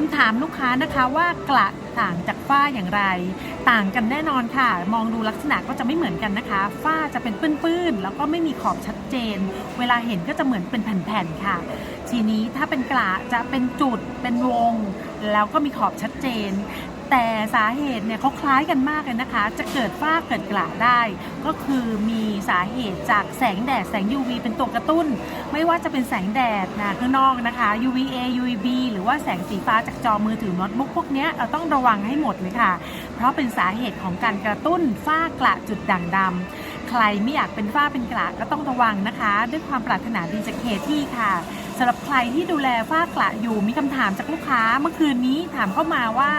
คำถามลูกค้านะคะว่ากระต่างจากฝ้าอย่างไร ต่างกันแน่นอนค่ะ มองดูลักษณะก็จะไม่เหมือนกันนะคะ ฝ้าจะเป็นปื้นๆแล้วก็ไม่มีขอบชัดเจน เวลาเห็นก็จะเหมือนเป็นแผ่นๆค่ะ ทีนี้ถ้าเป็นกระจะเป็นจุดเป็นวง แล้วก็มีขอบชัดเจน แต่สาเหตุเนี่ยเขาคล้ายกันมากเลยนะคะ จะเกิดฝ้าเกิดกระได้ ก็คือมีสาเหตุจากแสงแดดแสง UV เป็นตัวกระตุ้น ไม่ว่าจะเป็นแสงแดดนะข้างนอกนะคะ UVA UVB หรือว่าแสงสีฟ้าจากจอมือถือโน้ตบุ๊กพวกเนี้ยเราต้องระวังให้หมดเลยค่ะ เพราะเป็นสาเหตุของการกระตุ้นฝ้ากระจุดด่างดำใครไม่อยากเป็นฝ้าเป็นกระก็ต้องระวังนะคะ ด้วยความปรารถนาดีจากเคที่ค่ะสำหรับใครที่ดูแลฝ้ากระอยู่มีคำถามจากลูกค้าเมื่อคืนนี้ถามเข้ามาว่า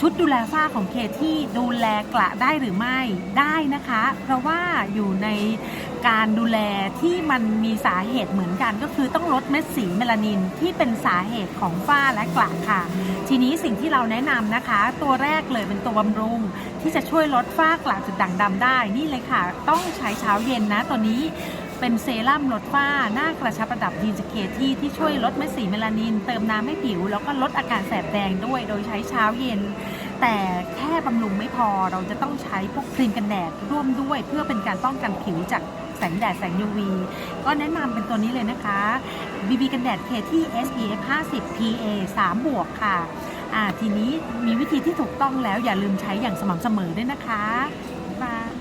ชุดดูแลฝ้าของเคที่ดูแลกระได้หรือไม่ได้นะคะ เพราะว่าอยู่ในการดูแลที่มันมีสาเหตุเหมือนกัน ก็คือต้องลดเม็ดสีเมลานินที่เป็นสาเหตุของฝ้าและกระค่ะ ทีนี้สิ่งที่เราแนะนำนะคะ ตัวแรกเลยเป็นตัวบำรุง ที่จะช่วยลดฝ้ากระจุดด่างดำได้นี่เลยค่ะ ต้องใช้เช้าเย็นนะตัวนี้ เป็นเซรั่มลดฝ้า หน้ากระชับระดับดีนสเคที่ที่ช่วยลดเม็ดสีเมลานิน เติมน้ำให้ผิว แล้วก็ลดอาการแสบแดงด้วย โดยใช้เช้าเย็น แต่แค่บำรุงไม่พอเราจะต้องใช้พวกครีมกันแดดร่วมด้วย เพื่อเป็นการป้องกันผิวจากแสงแดดแสง UV ก็แนะนำเป็นตัวนี้เลยนะคะ BB กันแดดเคที่ SPF 50 PA 3 บวกค่ะอ่าทีนี้มีวิธีที่ถูกต้องแล้วอย่าลืมใช้อย่างสม่ำเสมอด้วยนะคะบ๊ายบาย